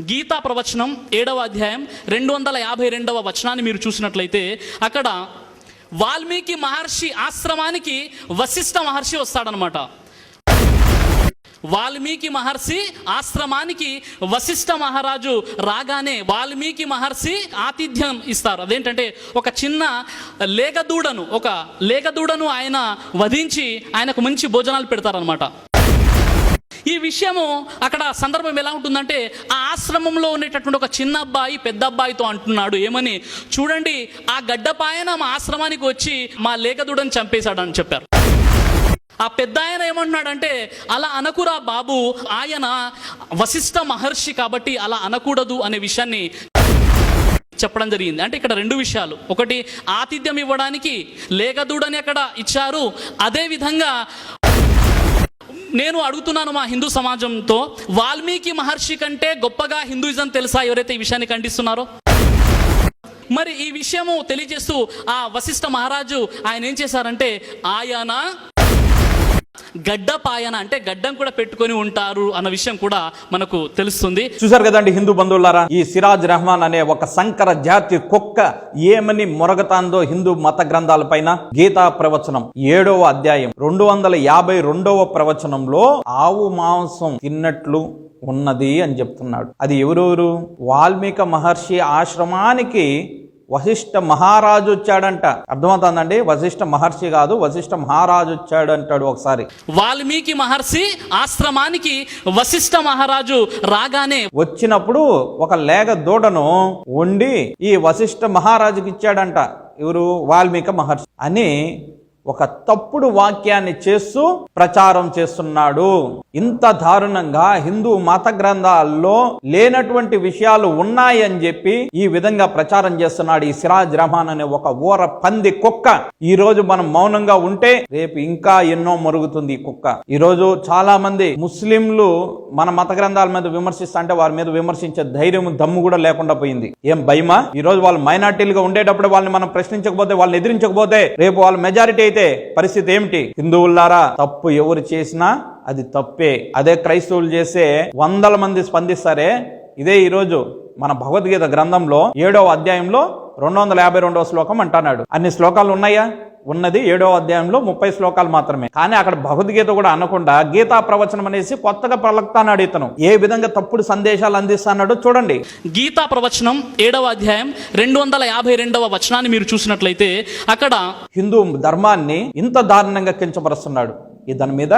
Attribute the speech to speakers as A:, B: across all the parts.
A: గీతా ప్రవచనం ఏడవ అధ్యాయం రెండు వందల యాభై రెండవ వచనాన్ని మీరు చూసినట్లయితే అక్కడ వాల్మీకి మహర్షి ఆశ్రమానికి వశిష్ఠ మహర్షి వస్తాడనమాట వాల్మీకి మహర్షి ఆశ్రమానికి వశిష్ఠ మహారాజు రాగానే వాల్మీకి మహర్షి ఆతిథ్యం ఇస్తారు. అదేంటంటే ఒక చిన్న లేగదూడను ఒక లేగదూడను ఆయన వధించి ఆయనకు మంచి భోజనాలు పెడతారనమాట ఈ విషయము అక్కడ సందర్భం ఎలా ఉంటుందంటే ఆ ఆశ్రమంలో ఉండేటటువంటి ఒక చిన్న అబ్బాయి పెద్ద అబ్బాయితో అంటున్నాడు ఏమని? చూడండి ఆ గడ్డపాయన మా ఆశ్రమానికి వచ్చి మా లేఖదుడని చంపేశాడని చెప్పారు. ఆ పెద్ద ఆయన ఏమంటున్నాడంటే అలా అనకురా బాబు ఆయన వశిష్ఠ మహర్షి కాబట్టి అలా అనకూడదు అనే విషయాన్ని చెప్పడం జరిగింది. అంటే ఇక్కడ రెండు విషయాలు. ఒకటి ఆతిథ్యం ఇవ్వడానికి లేఖదూడని అక్కడ ఇచ్చారు. అదే విధంగా నేను అడుగుతున్నాను మా హిందూ సమాజంతో వాల్మీకి మహర్షి కంటే గొప్పగా హిందూయిజం తెలుసా? ఎవరైతే ఈ విషయాన్ని ఖండిస్తున్నారో? మరి ఈ విషయము తెలియజేస్తూ ఆ వశిష్ఠ మహారాజు ఆయన ఏం చేశారంటే ఆయన గడ్డపాయన అంటే గడ్డం కూడా పెట్టుకొని ఉంటారు అన్న విషయం కూడా మనకు తెలుస్తుంది.
B: చూసారు కదండి హిందూ బంధువులారా? ఈ సిరాజ్ రెహమాన్ అనే ఒక సంకర జాతి కుక్క ఏమని మొరగతాందో హిందూ మత గ్రంథాలపైన? గీతా ప్రవచనం ఏడవ అధ్యాయం రెండు వందల యాభై రెండవ ప్రవచనంలో ఆవు మాంసం తిన్నట్లు ఉన్నది అని చెప్తున్నాడు. అది ఎవరెవరు? వాల్మీక మహర్షి ఆశ్రమానికి వశిష్ఠ మహారాజు వచ్చాడంట. అర్థమవుతుందండి? వశిష్ఠ మహర్షి కాదు వశిష్ఠ మహారాజు వచ్చాడు అంటాడు ఒకసారి.
A: వాల్మీకి మహర్షి ఆశ్రమానికి వశిష్ఠ మహారాజు రాగానే
B: వచ్చినప్పుడు ఒక లేగ దూడను వండి ఈ వశిష్ఠ మహారాజుకి ఇచ్చాడంట. ఎవరు? వాల్మీక మహర్షి. అని ఒక తప్పుడు వాక్యాన్ని చేస్తూ ప్రచారం చేస్తున్నాడు. ఇంత దారుణంగా హిందూ మత గ్రంథాల్లో లేనటువంటి విషయాలు ఉన్నాయని చెప్పి ఈ విధంగా ప్రచారం చేస్తున్నాడు ఈ సిరాజ్ రహమాన్ అనే ఒక ఊర పంది కుక్క. ఈ రోజు మనం మౌనంగా ఉంటే రేపు ఇంకా ఎన్నో మరుగుతుంది ఈ కుక్క. ఈ రోజు చాలా మంది ముస్లింలు మన మత గ్రంథాల మీద విమర్శిస్తా అంటే వారి మీద విమర్శించే ధైర్యం దమ్ము కూడా లేకుండా పోయింది. ఏం భయమా? ఈ రోజు వాళ్ళు మైనార్టీలుగా ఉండేటప్పుడు వాళ్ళని మనం ప్రశ్నించకపోతే వాళ్ళని ఎదిరించకపోతే రేపు వాళ్ళ మెజారిటీ అయితే పరిస్థితి ఏమిటి? హిందువులారా తప్పు ఎవరు చేసినా అది తప్పే. అదే క్రైస్తవులు చేసే వందల మంది స్పందిస్తారే. ఇదే ఈరోజు మన భగవద్గీత గ్రంథంలో ఏడవ అధ్యాయంలో రెండు వందల యాభై రెండవ శ్లోకం అంటున్నాడు. అన్ని శ్లోకాలు ఉన్నాయా? ఉన్నది. ఏడవ అధ్యాయంలో ముప్పై శ్లోకాలు మాత్రమే. కానీ అక్కడ భగవద్గీత కూడా అనకుండా గీతా ప్రవచనం అనేసి కొత్తగా పలకుతానాడు ఇతను. ఏ విధంగా తప్పుడు సందేశాలు అందిస్తానాడో చూడండి.
A: గీతా ప్రవచనం ఏడవ అధ్యాయం రెండు వందల యాభై రెండవ వచనాన్ని మీరు చూసినట్లయితే అక్కడ
B: హిందూ ధర్మాన్ని ఇంత దారుణంగా కించపరుస్తున్నాడు. ఈ దాని మీద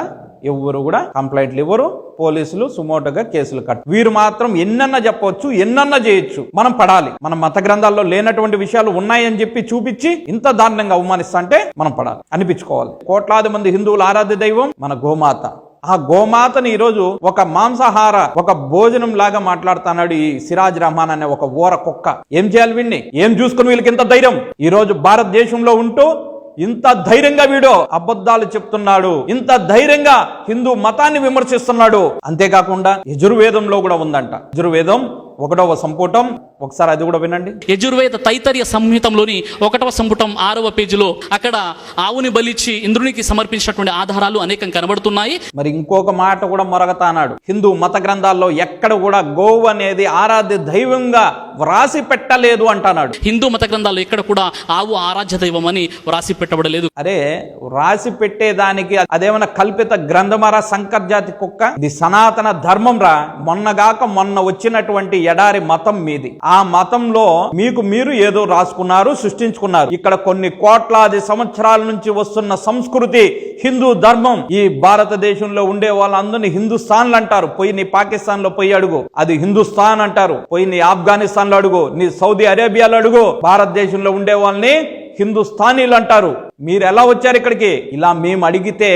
B: ఎవరు కూడా కంప్లైంట్లు ఇవ్వరు. పోలీసులు సుమోటోగా కేసులు కట్ట వీరు మాత్రం ఎన్నన్నా చెప్పవచ్చు ఎన్నన్నా చేయొచ్చు. మనం పడాలి. మన మత గ్రంథాల్లో లేనటువంటి విషయాలు ఉన్నాయని చెప్పి చూపించి ఇంత దారుణంగా అవమానిస్తా అంటే మనం పడాలి. అనిపించుకోవాలి. కోట్లాది మంది హిందువుల ఆరాధ్య దైవం మన గోమాత. ఆ గోమాతని ఈరోజు ఒక మాంసాహార ఒక భోజనం లాగా మాట్లాడుతున్నాడు ఈ సిరాజ్ రహమాన్ అనే ఒక ఓర కుక్క. ఏం చేయాలి వీడిని ఏం చూసుకుని వీళ్ళకి ఇంత ధైర్యం? ఈ రోజు భారతదేశంలో ఉంటూ ఇంత ధైర్యంగా వీడు అబద్ధాలు చెప్తున్నాడు ఇంత ధైర్యంగా హిందూ మతాన్ని విమర్శిస్తున్నాడు. అంతేకాకుండా యజుర్వేదంలో కూడా ఉందంట. యజుర్వేదం ఒకటవ సంపుటం ఒకసారి అది కూడా వినండి.
A: యజుర్వేద తైతర్య సంహితంలోని ఒకటవ సంపుటం ఆరవ పేజీలో అక్కడ ఆవుని బలిచ్చి ఇంద్రునికి సమర్పించినటువంటి ఆధారాలు అనేకం కనబడుతున్నాయి.
B: మరి ఇంకొక మాట కూడా మొరగతానాడు. హిందూ మత గ్రంథాల్లో ఎక్కడ కూడా గోవు అనేది ఆరాధ్య దైవంగా వ్రాసి పెట్టలేదు అంటున్నాడు.
A: హిందూ మత గ్రంథాల్లో ఎక్కడ కూడా ఆవు ఆరాధ్య దైవం అని వ్రాసి పెట్టబడలేదు.
B: అరే రాసి పెట్టేదానికి అదేమన్నా కల్పిత గ్రంథమరా సంకర్ జాతి కుక్క? ఇది సనాతన ధర్మం రా. మొన్నగాక మొన్న వచ్చినటువంటి ఎడారి మతం మీది. ఆ మతంలో మీకు మీరు ఏదో రాసుకున్నారు సృష్టించుకున్నారు. ఇక్కడ కొన్ని కోట్లాది సంవత్సరాల నుంచి వస్తున్న సంస్కృతి హిందూ ధర్మం. ఈ భారతదేశంలో ఉండే వాళ్ళందరినీ హిందుస్థాన్లు అంటారు. పోయి నీ పాకిస్తాన్లో పోయి అడుగు. అది హిందుస్థాన్ అంటారు. పోయి నీ ఆఫ్ఘనిస్తాన్ పాకిస్తాన్లో అడుగు నీ సౌదీ అరేబియాలో అడుగు భారతదేశంలో ఉండే వాళ్ళని హిందుస్థానీలు అంటారు. మీరు ఎలా వచ్చారు ఇక్కడికి? ఇలా మేము అడిగితే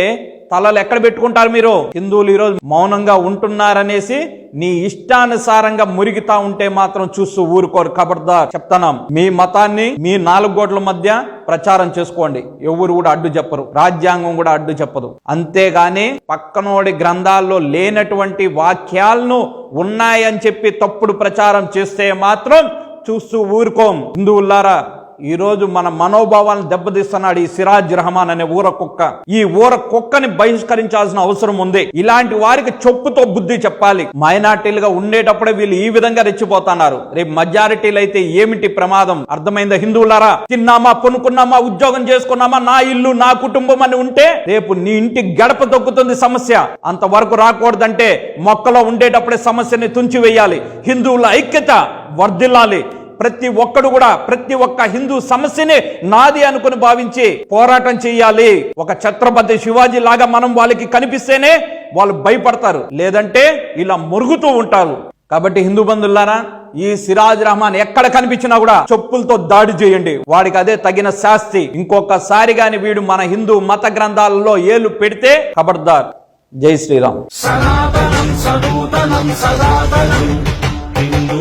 B: తలలు ఎక్కడ పెట్టుకుంటారు మీరు? హిందువులు ఈరోజు మౌనంగా ఉంటున్నారనేసి నీ ఇష్టానుసారంగా మురిగితా ఉంటే మాత్రం చూస్తూ ఊరుకోరు. కబర్దార్ చెప్తాను మీ మతాన్ని మీ నాలుగు గోట్ల మధ్య ప్రచారం చేసుకోండి. ఎవరు కూడా అడ్డు చెప్పరు. రాజ్యాంగం కూడా అడ్డు చెప్పదు. అంతేగాని పక్కనోడి గ్రంథాల్లో లేనటువంటి వాక్యాలను ఉన్నాయని చెప్పి తప్పుడు ప్రచారం చేస్తే మాత్రం చూస్తూ ఊరుకోం. హిందువులారా ఈ రోజు మన మనోభావాలను దెబ్బతీస్తున్నాడు ఈ సిరాజ్ రహమాన్ అనే ఊర కుక్క. ఈ ఊర కుక్కని బహిష్కరించాల్సిన అవసరం ఉంది. ఇలాంటి వారికి చొప్పుతో బుద్ధి చెప్పాలి. మైనార్టీలుగా ఉండేటప్పుడే వీళ్ళు ఈ విధంగా రెచ్చిపోతున్నారు. రేపు మెజారిటీలు అయితే ఏమిటి ప్రమాదం? అర్థమైందా హిందువులారా? తిన్నామా కొనుక్కున్నామా ఉద్యోగం చేసుకున్నామా నా ఇల్లు నా కుటుంబం అని ఉంటే రేపు నీ ఇంటి గడప తొక్కుతుంది సమస్య. అంతవరకు రాకూడదంటే మొక్కలో ఉండేటప్పుడే సమస్యని తుంచివేయాలి. హిందువుల ఐక్యత వర్ధిల్లాలి. ప్రతి ఒక్కడు కూడా ప్రతి ఒక్క హిందూ సమస్యని నాది అనుకుని భావించి పోరాటం చేయాలి. ఒక ఛత్రపతి శివాజీ లాగా మనం వాళ్ళకి కనిపిస్తేనే వాళ్ళు భయపడతారు. లేదంటే ఇలా మురుగుతూ ఉంటారు. కాబట్టి హిందూ బంధువులారా ఈ సిరాజ్ రహమాన్ ఎక్కడ కనిపించినా కూడా చెప్పులతో దాడి చేయండి. వాడికి అదే తగిన శాస్తి. ఇంకొకసారి గాని వీడు మన హిందూ మత గ్రంథాలలో ఏలు పెడితే ఖబర్దార్ జై శ్రీరామ్.
C: సనాతనం సనూతనం సనాతనం. హిందూ